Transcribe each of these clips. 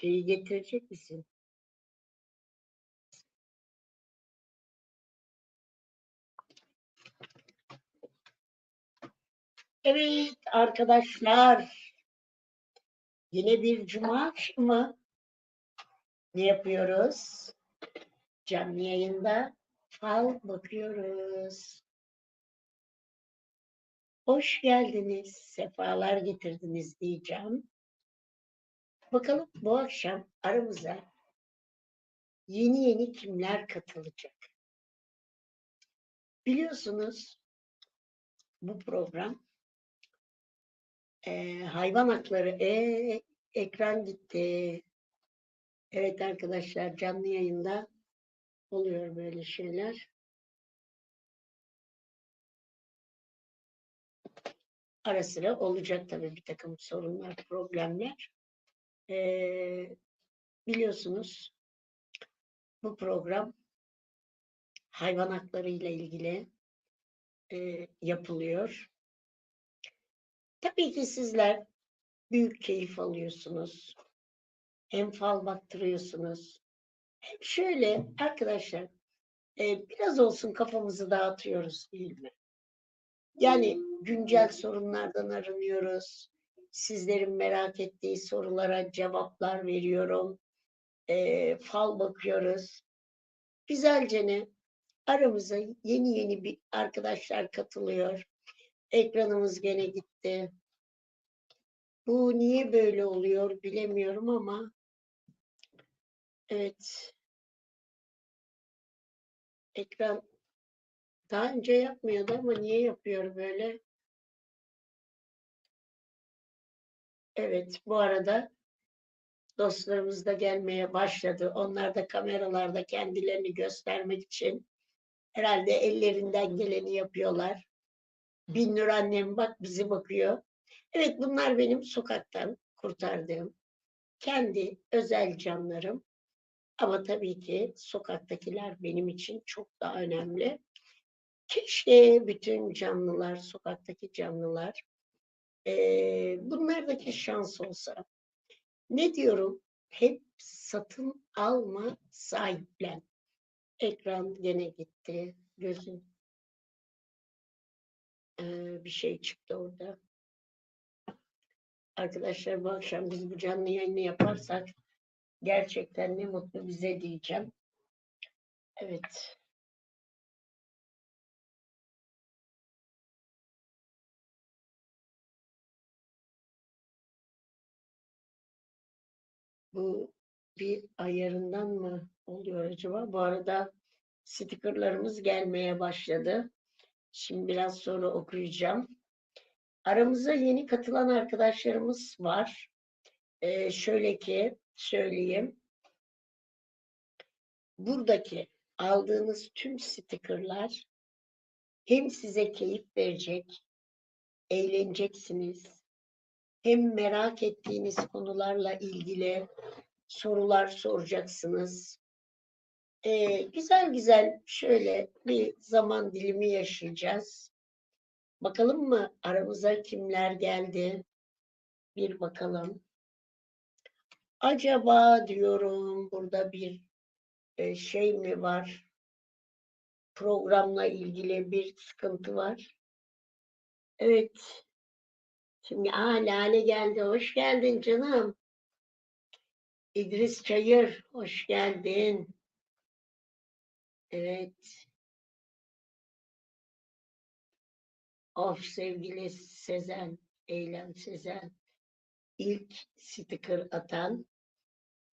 Şeyi getirecek misin? Evet arkadaşlar. Yine bir cuma akşamı. Ne yapıyoruz? Canlı yayında fal bakıyoruz. Hoş geldiniz, sefalar getirdiniz diyeceğim. Bakalım bu akşam aramıza yeni yeni kimler katılacak? Biliyorsunuz bu program e, hayvan hakları e, ekran gitti. Evet arkadaşlar canlı yayında oluyor böyle şeyler. Ara sıra olacak tabii bir takım sorunlar, problemler. Ee, biliyorsunuz bu program hayvan hakları ile ilgili e, yapılıyor. Tabii ki sizler büyük keyif alıyorsunuz. Hem fal baktırıyorsunuz. Hem şöyle arkadaşlar e, biraz olsun kafamızı dağıtıyoruz değil mi? Yani güncel sorunlardan arınıyoruz. Sizlerin merak ettiği sorulara cevaplar veriyorum. E, fal bakıyoruz. Güzelce ne? Aramıza yeni yeni bir arkadaşlar katılıyor. Ekranımız gene gitti. Bu niye böyle oluyor bilemiyorum ama evet ekran daha önce yapmıyordu ama niye yapıyor böyle? Evet bu arada dostlarımız da gelmeye başladı. Onlar da kameralarda kendilerini göstermek için herhalde ellerinden geleni yapıyorlar. Binnur annem bak bizi bakıyor. Evet bunlar benim sokaktan kurtardığım kendi özel canlarım. Ama tabii ki sokaktakiler benim için çok daha önemli. Keşke bütün canlılar, sokaktaki canlılar e, bunlardaki şans olsa. Ne diyorum? Hep satın alma, sahiplen. Ekran gene gitti. Gözün ee, bir şey çıktı orada. Arkadaşlar bu akşam biz bu canlı yayını yaparsak gerçekten ne mutlu bize diyeceğim. Evet. Bu bir ayarından mı oluyor acaba? Bu arada stikerlarımız gelmeye başladı. Şimdi biraz sonra okuyacağım. Aramıza yeni katılan arkadaşlarımız var. Ee, şöyle ki söyleyeyim. Buradaki aldığınız tüm stikerler hem size keyif verecek, eğleneceksiniz. Hem merak ettiğiniz konularla ilgili sorular soracaksınız. Ee, güzel güzel şöyle bir zaman dilimi yaşayacağız. Bakalım mı aramıza kimler geldi? Bir bakalım. Acaba diyorum burada bir e, şey mi var? Programla ilgili bir sıkıntı var. Evet. Şimdi aa Lale geldi. Hoş geldin canım. İdris Çayır. Hoş geldin. Evet. Of sevgili Sezen, Eylem Sezen. İlk sticker atan.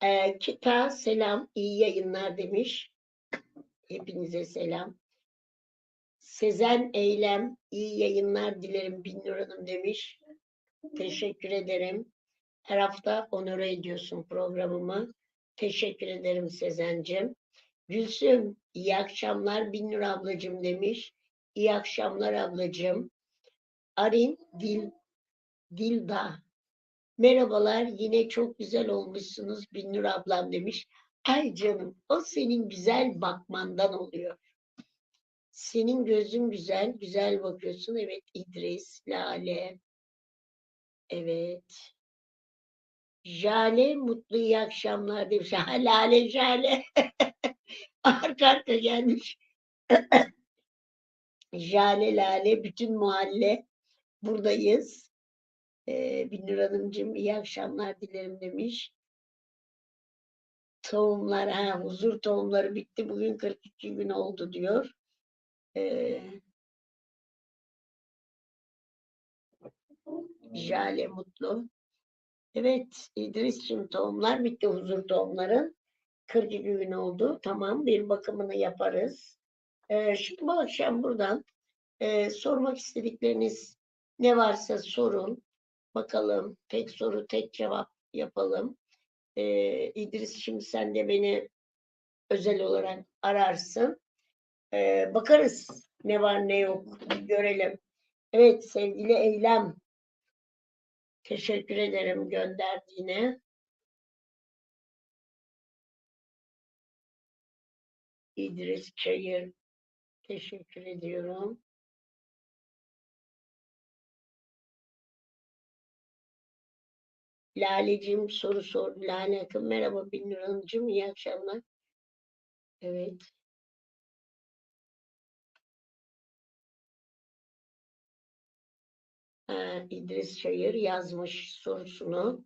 Ee, Kita selam, iyi yayınlar demiş. Hepinize selam. Sezen Eylem, iyi yayınlar dilerim Binnur Hanım demiş. Teşekkür ederim. Her hafta onore ediyorsun programımı. Teşekkür ederim Sezen'cim. Gülsüm, iyi akşamlar Binnur ablacığım demiş. İyi akşamlar ablacığım. Arin Dil Dilda. Merhabalar yine çok güzel olmuşsunuz Binnur ablam demiş. Ay canım o senin güzel bakmandan oluyor. Senin gözün güzel, güzel bakıyorsun. Evet İdris, Lale. Evet. Jale mutlu iyi akşamlar demiş. Ha, Lale Jale. arka arka gelmiş. Jale Lale bütün mahalle buradayız. Ee, Binur Hanımcığım iyi akşamlar dilerim demiş. Tohumlar, ha, huzur tohumları bitti. Bugün 42 gün oldu diyor. Ee, Jale mutlu. Evet İdris'cim tohumlar bitti huzur tohumların. 42 gün oldu. Tamam bir bakımını yaparız. Ee, şimdi bu akşam buradan e, sormak istedikleriniz ne varsa sorun. Bakalım tek soru tek cevap yapalım. Ee, İdris şimdi sen de beni özel olarak ararsın. Ee, bakarız ne var ne yok görelim. Evet sevgili Eylem teşekkür ederim gönderdiğine. İdris Çayır teşekkür ediyorum. Laleciğim soru sordu. Lale Akın merhaba Binur Hanımcığım iyi akşamlar. Evet. Ha, İdris Çayır yazmış sorusunu.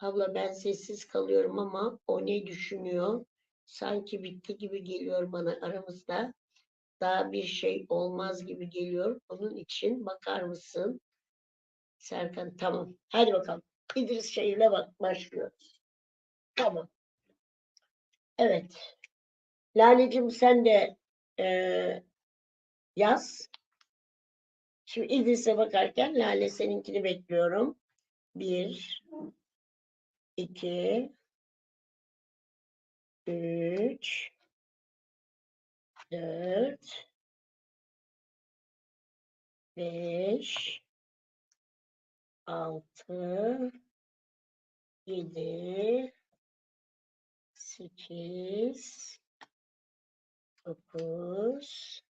Abla ben sessiz kalıyorum ama o ne düşünüyor? Sanki bitti gibi geliyor bana aramızda. Daha bir şey olmaz gibi geliyor. Onun için bakar mısın? Serkan tamam. Hadi bakalım. İdris Çayır'la bak başlıyoruz. Tamam. Evet. Laleciğim sen de eee, yaz. Şimdi İdris'e bakarken Lale seninkini bekliyorum. Bir, iki, üç, dört, beş, altı, yedi, sekiz, dokuz,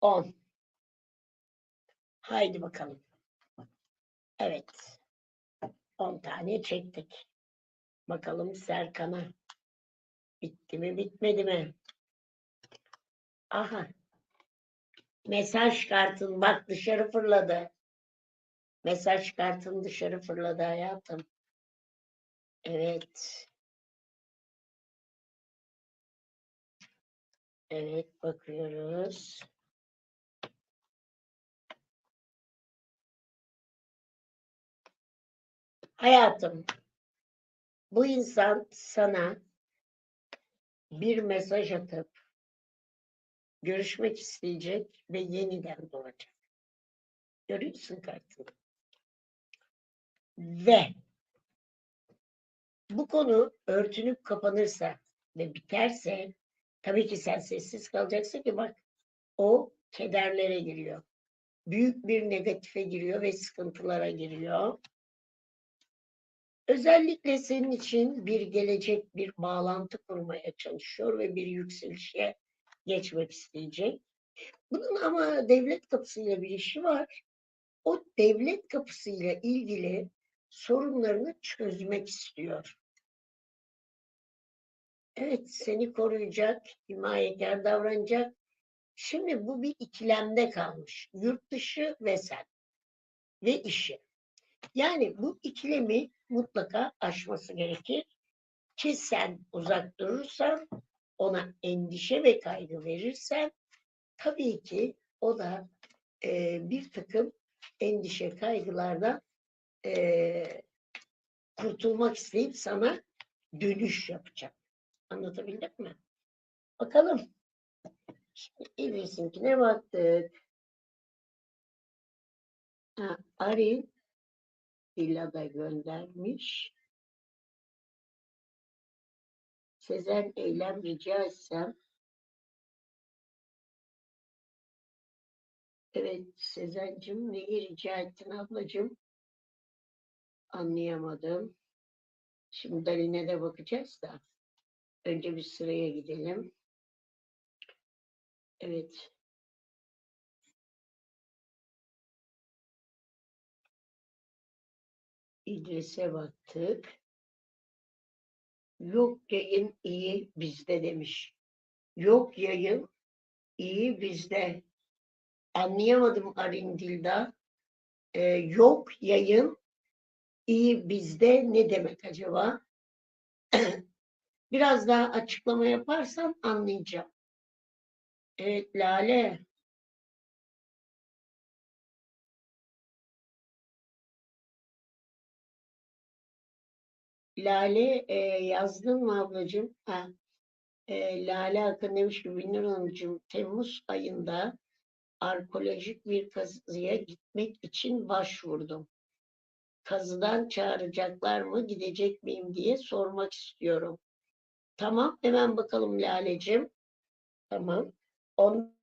on. Haydi bakalım. Evet. On tane çektik. Bakalım Serkan'a. Bitti mi bitmedi mi? Aha. Mesaj kartın bak dışarı fırladı. Mesaj kartın dışarı fırladı hayatım. Evet. Evet bakıyoruz. Hayatım, bu insan sana bir mesaj atıp görüşmek isteyecek ve yeniden doğacak. Görüyorsun kartını. Ve bu konu örtünüp kapanırsa ve biterse tabii ki sen sessiz kalacaksın ki bak o kederlere giriyor. Büyük bir negatife giriyor ve sıkıntılara giriyor. Özellikle senin için bir gelecek, bir bağlantı kurmaya çalışıyor ve bir yükselişe geçmek isteyecek. Bunun ama devlet kapısıyla bir işi var. O devlet kapısıyla ilgili sorunlarını çözmek istiyor. Evet, seni koruyacak, himayekar davranacak. Şimdi bu bir ikilemde kalmış. Yurt dışı ve sen ve işi. Yani bu ikilemi mutlaka aşması gerekir. Ki sen uzak durursan, ona endişe ve kaygı verirsen, tabii ki o da e, bir takım endişe kaygılardan e, kurtulmak isteyip sana dönüş yapacak. Anlatabildim mi? Bakalım. Şimdi İdris'inkine baktık. Ha, Ari Villa'da göndermiş. Sezen Eylem rica etsem. Evet Sezen'cim neyi rica ettin ablacığım? Anlayamadım. Şimdi Daline de bakacağız da. Önce bir sıraya gidelim. Evet. İdris'e baktık. Yok yayın iyi bizde demiş. Yok yayın iyi bizde. Anlayamadım Arindil'da. Ee, yok yayın iyi bizde ne demek acaba? Biraz daha açıklama yaparsan anlayacağım. Evet Lale. Lale e, yazdın mı ablacığım? Ha. E, Lale Akın demiş ki Binur Hanımcığım Temmuz ayında arkeolojik bir kazıya gitmek için başvurdum. Kazıdan çağıracaklar mı gidecek miyim diye sormak istiyorum. Tamam hemen bakalım Lale'cim. Tamam. On,